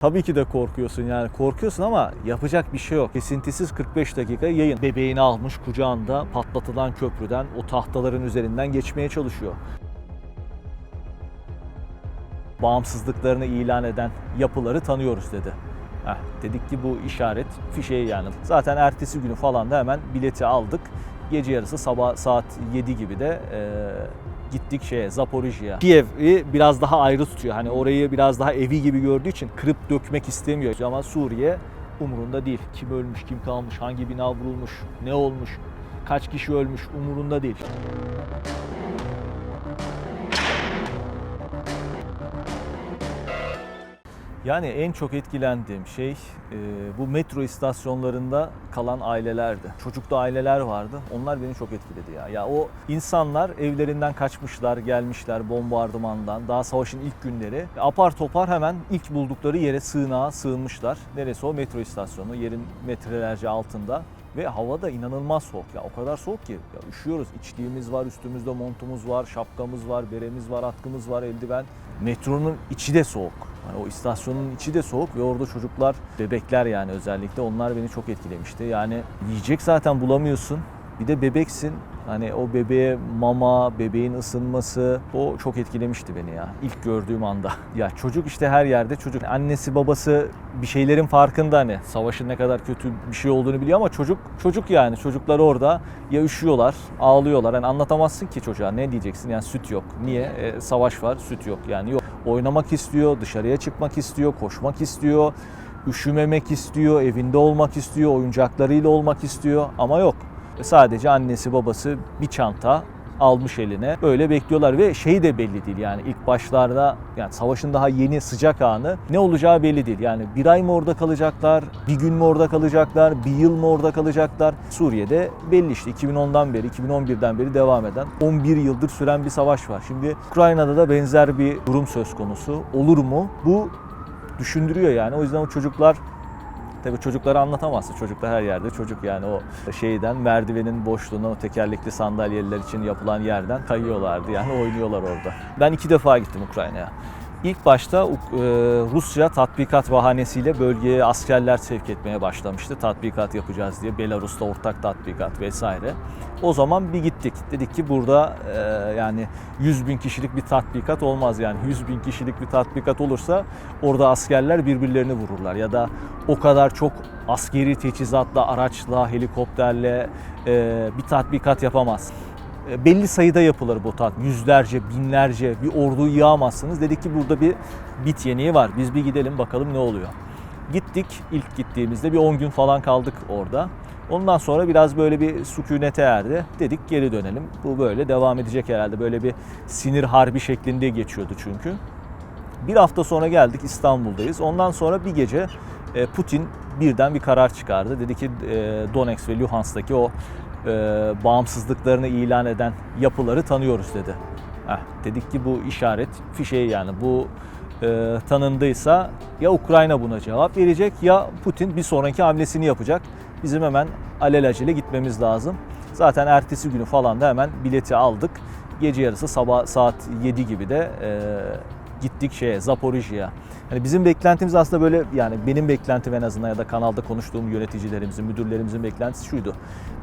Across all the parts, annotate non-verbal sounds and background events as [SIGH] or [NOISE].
Tabii ki de korkuyorsun yani korkuyorsun ama yapacak bir şey yok. Kesintisiz 45 dakika yayın. Bebeğini almış kucağında patlatılan köprüden o tahtaların üzerinden geçmeye çalışıyor. Bağımsızlıklarını ilan eden yapıları tanıyoruz dedi. Heh, dedik ki bu işaret fişeği yani. Zaten ertesi günü falan da hemen bileti aldık. Gece yarısı sabah saat 7 gibi de e, gittik şeye Zaporijya. Kiev'i biraz daha ayrı tutuyor. Hani orayı biraz daha evi gibi gördüğü için kırıp dökmek istemiyor. Ama Suriye umurunda değil. Kim ölmüş, kim kalmış, hangi bina vurulmuş, ne olmuş, kaç kişi ölmüş umurunda değil. Yani en çok etkilendiğim şey e, bu metro istasyonlarında kalan ailelerdi. Çocuklu aileler vardı. Onlar beni çok etkiledi ya. Ya o insanlar evlerinden kaçmışlar, gelmişler bombardımandan. Daha savaşın ilk günleri. Apar topar hemen ilk buldukları yere sığınağa sığınmışlar. Neresi o? Metro istasyonu. Yerin metrelerce altında. Ve hava da inanılmaz soğuk ya. O kadar soğuk ki. Ya üşüyoruz. İçliğimiz var, üstümüzde montumuz var, şapkamız var, beremiz var, atkımız var, eldiven. Metronun içi de soğuk. Hani o istasyonun içi de soğuk ve orada çocuklar, bebekler yani özellikle onlar beni çok etkilemişti. Yani yiyecek zaten bulamıyorsun. Bir de bebeksin. Hani o bebeğe mama, bebeğin ısınması o çok etkilemişti beni ya. İlk gördüğüm anda. [LAUGHS] Ya çocuk işte her yerde çocuk. Annesi babası bir şeylerin farkında hani. Savaşın ne kadar kötü bir şey olduğunu biliyor ama çocuk çocuk yani. Çocuklar orada ya üşüyorlar, ağlıyorlar. Hani anlatamazsın ki çocuğa ne diyeceksin? Yani süt yok. Niye? E, savaş var, süt yok. Yani yok. Oynamak istiyor, dışarıya çıkmak istiyor, koşmak istiyor, üşümemek istiyor, evinde olmak istiyor, oyuncaklarıyla olmak istiyor ama yok. Sadece annesi babası bir çanta almış eline. Böyle bekliyorlar ve şey de belli değil yani ilk başlarda yani savaşın daha yeni sıcak anı ne olacağı belli değil. Yani bir ay mı orada kalacaklar, bir gün mü orada kalacaklar, bir yıl mı orada kalacaklar? Suriye'de belli işte 2010'dan beri, 2011'den beri devam eden 11 yıldır süren bir savaş var. Şimdi Ukrayna'da da benzer bir durum söz konusu. Olur mu? Bu düşündürüyor yani. O yüzden o çocuklar Tabii çocuklara anlatamazsın. Çocuklar her yerde çocuk yani o şeyden merdivenin boşluğuna o tekerlekli sandalyeler için yapılan yerden kayıyorlardı. Yani oynuyorlar orada. Ben iki defa gittim Ukrayna'ya. İlk başta e, Rusya tatbikat bahanesiyle bölgeye askerler sevk etmeye başlamıştı. Tatbikat yapacağız diye. Belarus'ta ortak tatbikat vesaire. O zaman bir gittik. Dedik ki burada e, yani 100 bin kişilik bir tatbikat olmaz yani. 100 bin kişilik bir tatbikat olursa orada askerler birbirlerini vururlar. Ya da o kadar çok askeri teçhizatla, araçla, helikopterle e, bir tatbikat yapamaz belli sayıda yapılır bu tat. Yüzlerce, binlerce bir orduyu yağmazsınız. Dedik ki burada bir bit yeniği var. Biz bir gidelim bakalım ne oluyor. Gittik ilk gittiğimizde bir 10 gün falan kaldık orada. Ondan sonra biraz böyle bir sükunete erdi. Dedik geri dönelim. Bu böyle devam edecek herhalde. Böyle bir sinir harbi şeklinde geçiyordu çünkü. Bir hafta sonra geldik İstanbul'dayız. Ondan sonra bir gece e, Putin birden bir karar çıkardı. Dedi ki e, Donetsk ve Luhansk'taki o e, bağımsızlıklarını ilan eden yapıları tanıyoruz dedi. Heh, dedik ki bu işaret fişeği yani bu e, tanındıysa ya Ukrayna buna cevap verecek ya Putin bir sonraki hamlesini yapacak. Bizim hemen alelacele gitmemiz lazım. Zaten ertesi günü falan da hemen bileti aldık. Gece yarısı sabah saat 7 gibi de e, gittik şeye Zaporijya. Yani bizim beklentimiz aslında böyle yani benim beklentim en azından ya da kanalda konuştuğum yöneticilerimizin, müdürlerimizin beklentisi şuydu.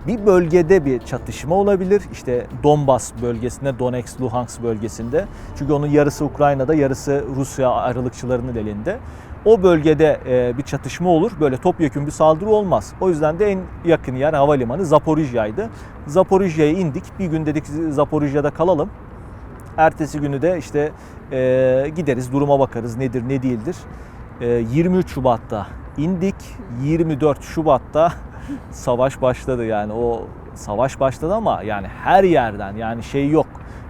Bir bölgede bir çatışma olabilir. İşte Donbas bölgesinde, Donetsk, Luhansk bölgesinde. Çünkü onun yarısı Ukrayna'da, yarısı Rusya ayrılıkçılarının elinde. O bölgede e, bir çatışma olur. Böyle topyekun bir saldırı olmaz. O yüzden de en yakın yer havalimanı Zaporijya'ydı. Zaporijya'ya indik. Bir gün dedik Zaporijya'da kalalım. Ertesi günü de işte e, gideriz, duruma bakarız nedir ne değildir. E, 23 Şubat'ta indik, 24 Şubat'ta [LAUGHS] savaş başladı yani o savaş başladı ama yani her yerden yani şey yok.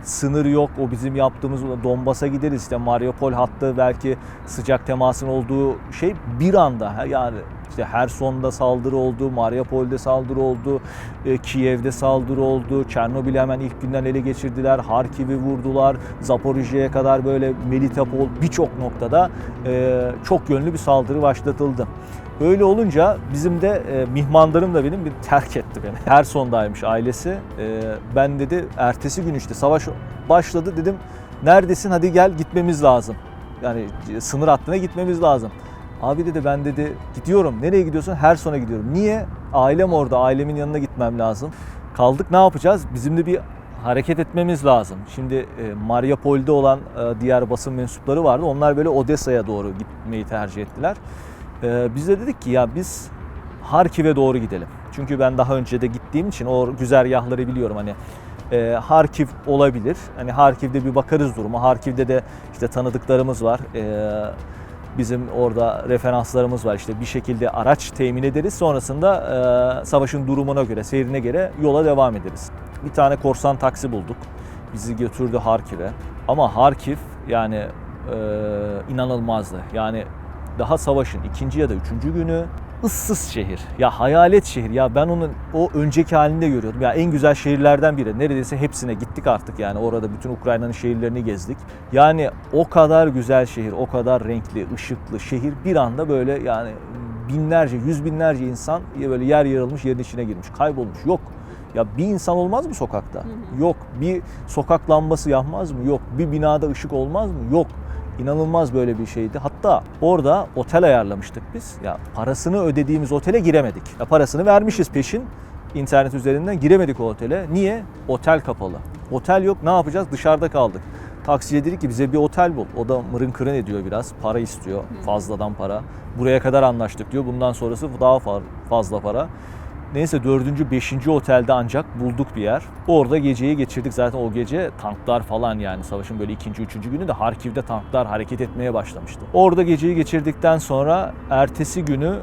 Sınır yok. O bizim yaptığımız Donbas'a gideriz. İşte Mariupol hattı belki sıcak temasın olduğu şey bir anda. Yani işte Herson'da saldırı oldu, Mariupol'de saldırı oldu, e, Kiev'de saldırı oldu, Çernobil'i hemen ilk günden ele geçirdiler, Harkiv'i vurdular, Zaporijya'ya kadar böyle Melitopol birçok noktada e, çok yönlü bir saldırı başlatıldı. Öyle olunca bizim de e, mihmandarım da benim bir terk etti beni. Herson'daymış ailesi. E, ben dedi ertesi gün işte savaş başladı dedim neredesin hadi gel gitmemiz lazım. Yani sınır hattına gitmemiz lazım. Abi dedi ben dedi gidiyorum. Nereye gidiyorsun? Her sona gidiyorum. Niye? Ailem orada. Ailemin yanına gitmem lazım. Kaldık ne yapacağız? Bizim de bir hareket etmemiz lazım. Şimdi e, Mariupol'de olan e, diğer basın mensupları vardı. Onlar böyle Odessa'ya doğru gitmeyi tercih ettiler. E, biz de dedik ki ya biz Harkiv'e doğru gidelim. Çünkü ben daha önce de gittiğim için o güzergahları biliyorum. Hani e, Harkiv olabilir. Hani Harkiv'de bir bakarız duruma. Harkiv'de de işte tanıdıklarımız var. E, bizim orada referanslarımız var. İşte bir şekilde araç temin ederiz. Sonrasında e, savaşın durumuna göre, seyrine göre yola devam ederiz. Bir tane korsan taksi bulduk. Bizi götürdü Harkiv'e. Ama Harkiv yani e, inanılmazdı. Yani daha savaşın ikinci ya da üçüncü günü ıssız şehir. Ya hayalet şehir. Ya ben onun o önceki halinde görüyordum. Ya en güzel şehirlerden biri. Neredeyse hepsine gittik artık yani. Orada bütün Ukrayna'nın şehirlerini gezdik. Yani o kadar güzel şehir, o kadar renkli, ışıklı şehir bir anda böyle yani binlerce, yüz binlerce insan böyle yer yarılmış yerin içine girmiş. Kaybolmuş. Yok. Ya bir insan olmaz mı sokakta? Yok. Bir sokak lambası yanmaz mı? Yok. Bir binada ışık olmaz mı? Yok. İnanılmaz böyle bir şeydi. Hatta orada otel ayarlamıştık biz. Ya parasını ödediğimiz otele giremedik. Ya parasını vermişiz peşin internet üzerinden giremedik o otele. Niye? Otel kapalı. Otel yok. Ne yapacağız? Dışarıda kaldık. Taksiye dedik ki bize bir otel bul. O da mırın kırın ediyor biraz. Para istiyor. Fazladan para. Buraya kadar anlaştık diyor. Bundan sonrası daha fa- fazla para. Neyse dördüncü, beşinci otelde ancak bulduk bir yer. Orada geceyi geçirdik. Zaten o gece tanklar falan yani savaşın böyle ikinci, üçüncü günü de Harkiv'de tanklar hareket etmeye başlamıştı. Orada geceyi geçirdikten sonra ertesi günü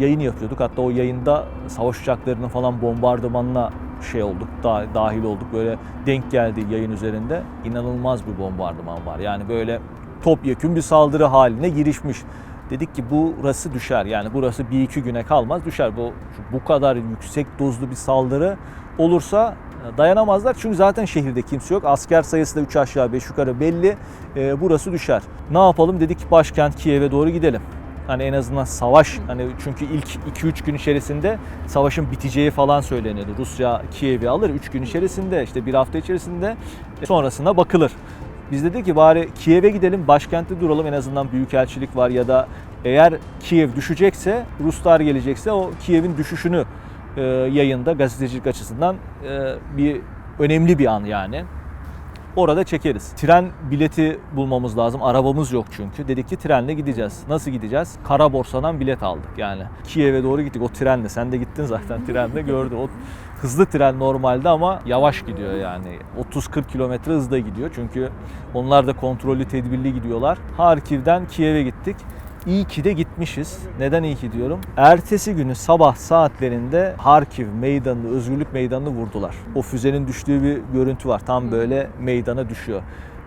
e, yayın yapıyorduk. Hatta o yayında savaş uçaklarının falan bombardımanına şey olduk, da, dahil olduk. Böyle denk geldi yayın üzerinde. İnanılmaz bir bombardıman var. Yani böyle topyekün bir saldırı haline girişmiş. Dedik ki burası düşer. Yani burası bir iki güne kalmaz düşer. Bu bu kadar yüksek dozlu bir saldırı olursa e, dayanamazlar. Çünkü zaten şehirde kimse yok. Asker sayısı da 3 aşağı 5 yukarı belli. E, burası düşer. Ne yapalım dedik başkent Kiev'e doğru gidelim. Hani en azından savaş hani çünkü ilk 2-3 gün içerisinde savaşın biteceği falan söyleniyordu. Rusya Kiev'i alır 3 gün içerisinde işte bir hafta içerisinde sonrasına bakılır. Biz dedik ki bari Kiev'e gidelim, başkentte duralım en azından büyükelçilik var ya da eğer Kiev düşecekse, Ruslar gelecekse o Kiev'in düşüşünü e, yayında gazetecilik açısından e, bir önemli bir an yani. Orada çekeriz. Tren bileti bulmamız lazım. Arabamız yok çünkü. Dedik ki trenle gideceğiz. Nasıl gideceğiz? Kara borsadan bilet aldık yani. Kiev'e doğru gittik o trenle. Sen de gittin zaten [LAUGHS] trenle gördün. O hızlı tren normalde ama yavaş gidiyor yani. 30-40 kilometre hızda gidiyor. Çünkü onlar da kontrollü tedbirli gidiyorlar. Harkiv'den Kiev'e gittik. İyi ki de gitmişiz. Neden iyi ki diyorum? Ertesi günü sabah saatlerinde Harkiv meydanını, Özgürlük Meydanı'nı vurdular. O füzenin düştüğü bir görüntü var. Tam böyle meydana düşüyor.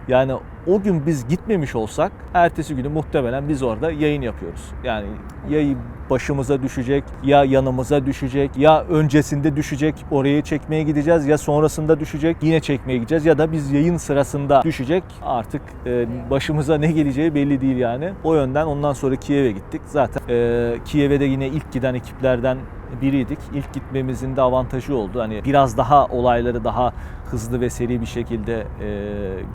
Yani o gün biz gitmemiş olsak ertesi günü muhtemelen biz orada yayın yapıyoruz. Yani ya başımıza düşecek ya yanımıza düşecek ya öncesinde düşecek oraya çekmeye gideceğiz ya sonrasında düşecek yine çekmeye gideceğiz ya da biz yayın sırasında düşecek artık e, başımıza ne geleceği belli değil yani. O yönden ondan sonra Kiev'e gittik. Zaten e, Kiev'e de yine ilk giden ekiplerden biriydik. İlk gitmemizin de avantajı oldu. Hani biraz daha olayları daha hızlı ve seri bir şekilde e,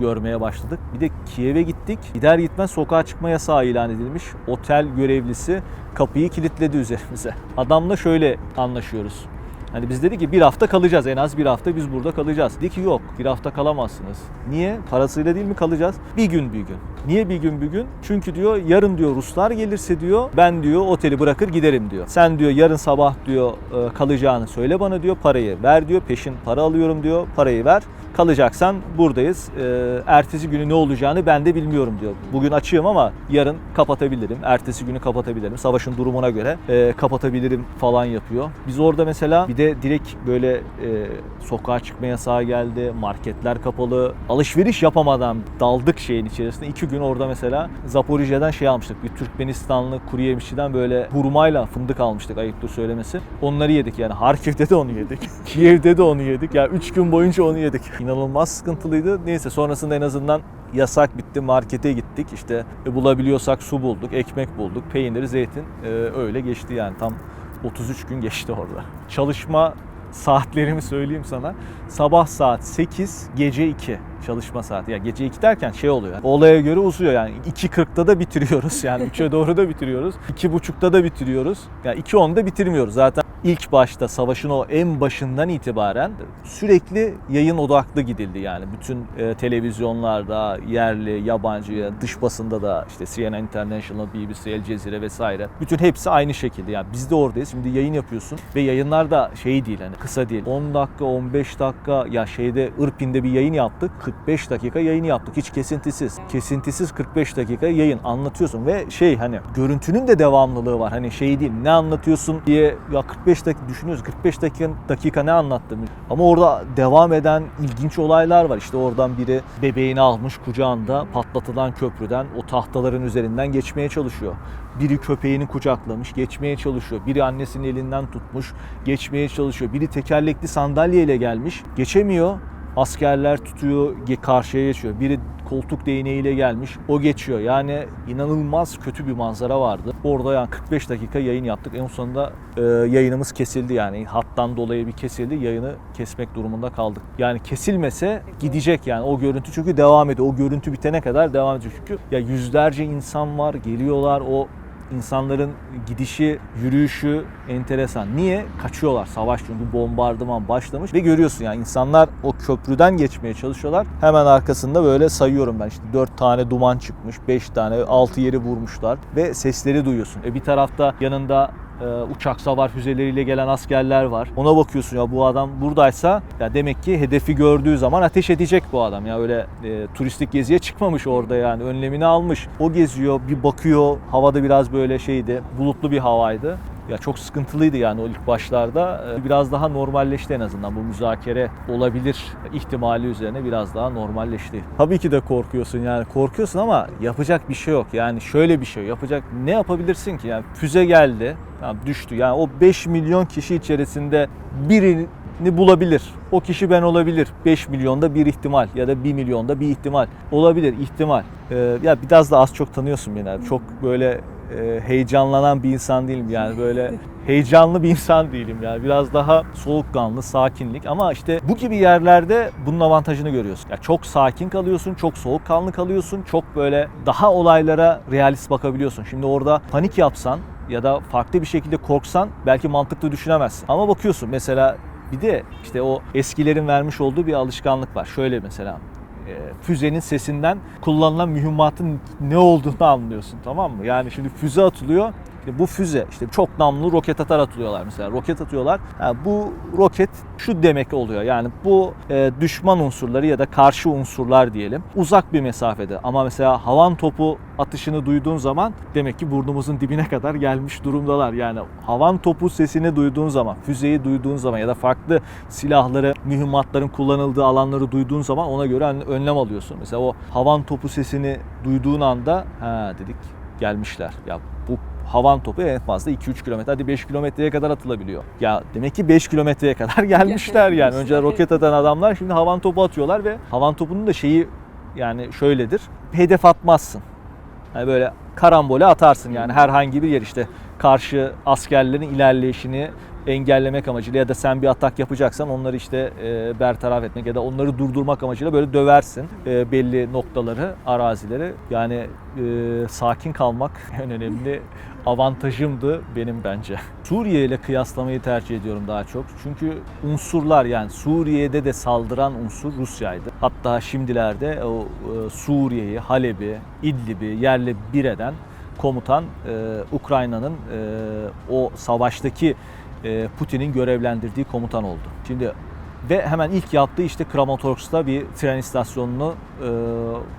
görmeye başladık. Bir de Kiev'e gittik. Gider gitmez sokağa çıkma yasağı ilan edilmiş. Otel görevlisi kapıyı kilitledi üzerimize. Adamla şöyle anlaşıyoruz. Hani biz dedik ki bir hafta kalacağız en az bir hafta biz burada kalacağız. Dedi ki yok bir hafta kalamazsınız. Niye? Parasıyla değil mi kalacağız? Bir gün bir gün. Niye bir gün bir gün? Çünkü diyor yarın diyor Ruslar gelirse diyor ben diyor oteli bırakır giderim diyor. Sen diyor yarın sabah diyor e, kalacağını söyle bana diyor parayı ver diyor peşin para alıyorum diyor parayı ver. Kalacaksan buradayız. E, ertesi günü ne olacağını ben de bilmiyorum diyor. Bugün açığım ama yarın kapatabilirim. Ertesi günü kapatabilirim. Savaşın durumuna göre e, kapatabilirim falan yapıyor. Biz orada mesela bir de direkt böyle e, sokağa çıkma yasağı geldi. Marketler kapalı. Alışveriş yapamadan daldık şeyin içerisinde. iki gün orada mesela Zaporijye'den şey almıştık. Bir Türkmenistanlı kuru yemişçiden böyle hurmayla fındık almıştık ayıptır söylemesi. Onları yedik yani. Harkiv'de de onu yedik. [LAUGHS] Kiev'de de onu yedik. Yani 3 gün boyunca onu yedik. İnanılmaz sıkıntılıydı. Neyse sonrasında en azından yasak bitti. Markete gittik. İşte e, bulabiliyorsak su bulduk, ekmek bulduk, peynir, zeytin. E, öyle geçti yani. Tam 33 gün geçti orada. Çalışma saatlerimi söyleyeyim sana. Sabah saat 8, gece 2. çalışma saati. Ya gece 2 derken şey oluyor. Olaya göre uzuyor yani. 2.40'da da bitiriyoruz. [LAUGHS] Yani 3'e doğru da bitiriyoruz. 2.30'da da bitiriyoruz. Yani 2.10'da bitirmiyoruz. Zaten ilk başta savaşın o en başından itibaren sürekli yayın odaklı gidildi yani. Bütün e, televizyonlarda, yerli, yabancı, dış basında da işte CNN International, BBC, El Cezire vesaire. Bütün hepsi aynı şekilde. Yani biz de oradayız. Şimdi yayın yapıyorsun ve yayınlar da şey değil hani kısa değil. 10 dakika, 15 dakika ya şeyde Irpin'de bir yayın yaptık. 45 dakika yayın yaptık. Hiç kesintisiz. Kesintisiz 45 dakika yayın anlatıyorsun ve şey hani görüntünün de devamlılığı var. Hani şey değil ne anlatıyorsun diye ya 45 dakika düşünüyoruz. 45 dakika, dakika ne anlattım? Ama orada devam eden ilginç olaylar var. İşte oradan biri bebeğini almış kucağında patlatılan köprüden o tahtaların üzerinden geçmeye çalışıyor. Biri köpeğini kucaklamış, geçmeye çalışıyor. Biri annesinin elinden tutmuş, geçmeye çalışıyor. Biri tekerlekli sandalyeyle gelmiş, geçemiyor. Askerler tutuyor, karşıya geçiyor. Biri koltuk değneğiyle gelmiş, o geçiyor. Yani inanılmaz kötü bir manzara vardı. Orada yani 45 dakika yayın yaptık. En sonunda e, yayınımız kesildi yani. Hattan dolayı bir kesildi. Yayını kesmek durumunda kaldık. Yani kesilmese gidecek yani o görüntü çünkü devam ediyor. O görüntü bitene kadar devam edecek. Çünkü ya yüzlerce insan var, geliyorlar. O insanların gidişi, yürüyüşü enteresan. Niye? Kaçıyorlar. Savaş çünkü bombardıman başlamış ve görüyorsun yani insanlar o köprüden geçmeye çalışıyorlar. Hemen arkasında böyle sayıyorum ben işte 4 tane duman çıkmış, 5 tane, 6 yeri vurmuşlar ve sesleri duyuyorsun. E bir tarafta yanında e, uçak savar füzeleriyle gelen askerler var. Ona bakıyorsun ya bu adam buradaysa ya demek ki hedefi gördüğü zaman ateş edecek bu adam. Ya öyle e, turistik geziye çıkmamış orada yani önlemini almış. O geziyor bir bakıyor havada biraz böyle şeydi bulutlu bir havaydı. Ya çok sıkıntılıydı yani o ilk başlarda. E, Biraz daha normalleşti en azından bu müzakere olabilir ihtimali üzerine biraz daha normalleşti. Tabii ki de korkuyorsun yani korkuyorsun ama yapacak bir şey yok. Yani şöyle bir şey yapacak ne yapabilirsin ki? Yani füze geldi, tamam, düştü. Yani o 5 milyon kişi içerisinde birini bulabilir. O kişi ben olabilir. 5 milyonda bir ihtimal ya da 1 milyonda bir ihtimal. Olabilir ihtimal. Ee, ya biraz da az çok tanıyorsun beni abi. Çok böyle e, heyecanlanan bir insan değilim yani böyle heyecanlı bir insan değilim yani biraz daha soğukkanlı, sakinlik ama işte bu gibi yerlerde bunun avantajını görüyorsun. Ya çok sakin kalıyorsun, çok soğukkanlı kalıyorsun, çok böyle daha olaylara realist bakabiliyorsun. Şimdi orada panik yapsan ya da farklı bir şekilde korksan belki mantıklı düşünemezsin. Ama bakıyorsun mesela bir de işte o eskilerin vermiş olduğu bir alışkanlık var. Şöyle mesela füzenin sesinden kullanılan mühimmatın ne olduğunu anlıyorsun tamam mı? Yani şimdi füze atılıyor. İşte bu füze işte çok namlu roket atar atılıyorlar mesela. Roket atıyorlar. Ha, bu roket şu demek oluyor. Yani bu e, düşman unsurları ya da karşı unsurlar diyelim. Uzak bir mesafede ama mesela havan topu atışını duyduğun zaman demek ki burnumuzun dibine kadar gelmiş durumdalar. Yani havan topu sesini duyduğun zaman, füzeyi duyduğun zaman ya da farklı silahları, mühimmatların kullanıldığı alanları duyduğun zaman ona göre ön- önlem alıyorsun. Mesela o havan topu sesini duyduğun anda ha dedik gelmişler. Ya havan topu en fazla 2-3 kilometre hadi 5 kilometreye kadar atılabiliyor. Ya demek ki 5 kilometreye kadar [LAUGHS] gelmişler yani. Önce roket atan adamlar şimdi havan topu atıyorlar ve havan topunun da şeyi yani şöyledir. Hedef atmazsın. Yani böyle karambole atarsın yani herhangi bir yer işte karşı askerlerin ilerleyişini engellemek amacıyla ya da sen bir atak yapacaksan onları işte e, bertaraf etmek ya da onları durdurmak amacıyla böyle döversin e, belli noktaları, arazileri. Yani e, sakin kalmak [LAUGHS] en önemli avantajımdı benim bence. Suriye ile kıyaslamayı tercih ediyorum daha çok. Çünkü unsurlar yani Suriye'de de saldıran unsur Rusya'ydı. Hatta şimdilerde o e, Suriye'yi, Halep'i, İdlib'i yerle bir eden komutan e, Ukrayna'nın e, o savaştaki Putin'in görevlendirdiği komutan oldu. Şimdi ve hemen ilk yaptığı işte Kramatorsk'ta bir tren istasyonunu e,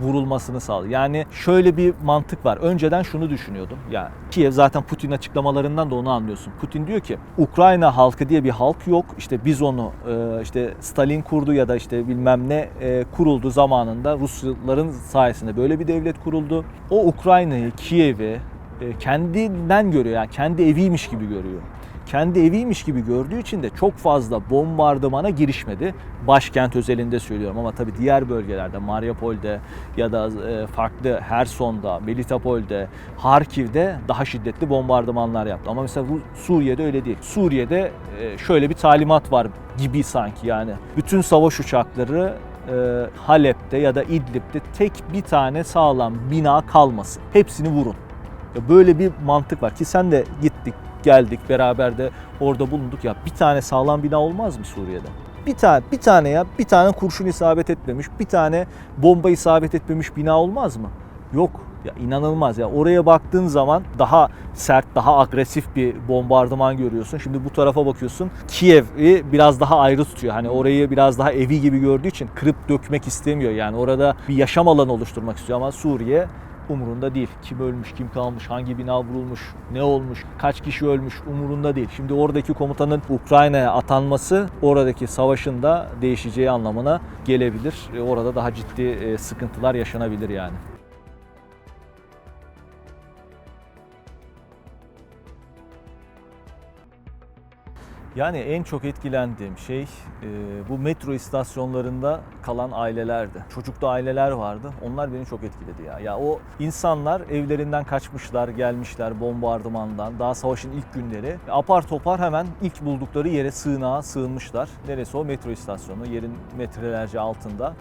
vurulmasını sağladı. Yani şöyle bir mantık var. Önceden şunu düşünüyordum. Ya Kiev zaten Putin açıklamalarından da onu anlıyorsun. Putin diyor ki Ukrayna halkı diye bir halk yok. İşte biz onu e, işte Stalin kurdu ya da işte bilmem ne e, kuruldu zamanında Rusların sayesinde böyle bir devlet kuruldu. O Ukrayna'yı, Kiev'i e, kendinden görüyor. Yani kendi eviymiş gibi görüyor kendi eviymiş gibi gördüğü için de çok fazla bombardımana girişmedi. Başkent özelinde söylüyorum ama tabii diğer bölgelerde Mariupol'de ya da e, farklı Herson'da, Melitopol'de, Harkiv'de daha şiddetli bombardımanlar yaptı. Ama mesela Ru- Suriye'de öyle değil. Suriye'de e, şöyle bir talimat var gibi sanki yani. Bütün savaş uçakları e, Halep'te ya da İdlib'de tek bir tane sağlam bina kalmasın. Hepsini vurun. Böyle bir mantık var ki sen de gittik, geldik beraber de orada bulunduk ya bir tane sağlam bina olmaz mı Suriye'de? Bir tane bir tane ya bir tane kurşun isabet etmemiş, bir tane bomba isabet etmemiş bina olmaz mı? Yok. Ya inanılmaz ya. Oraya baktığın zaman daha sert, daha agresif bir bombardıman görüyorsun. Şimdi bu tarafa bakıyorsun. Kiev'i biraz daha ayrı tutuyor. Hani orayı biraz daha evi gibi gördüğü için kırıp dökmek istemiyor. Yani orada bir yaşam alanı oluşturmak istiyor ama Suriye umurunda değil. Kim ölmüş, kim kalmış, hangi bina vurulmuş, ne olmuş, kaç kişi ölmüş umurunda değil. Şimdi oradaki komutanın Ukrayna'ya atanması oradaki savaşın da değişeceği anlamına gelebilir. E, Orada daha ciddi e, sıkıntılar yaşanabilir yani. Yani en çok etkilendiğim şey e, bu metro istasyonlarında kalan ailelerdi. Çocuklu aileler vardı. Onlar beni çok etkiledi ya. Ya o insanlar evlerinden kaçmışlar, gelmişler bombardımandan. Daha savaşın ilk günleri. Apar topar hemen ilk buldukları yere sığınağa sığınmışlar. Neresi o? Metro istasyonu. Yerin metrelerce altında.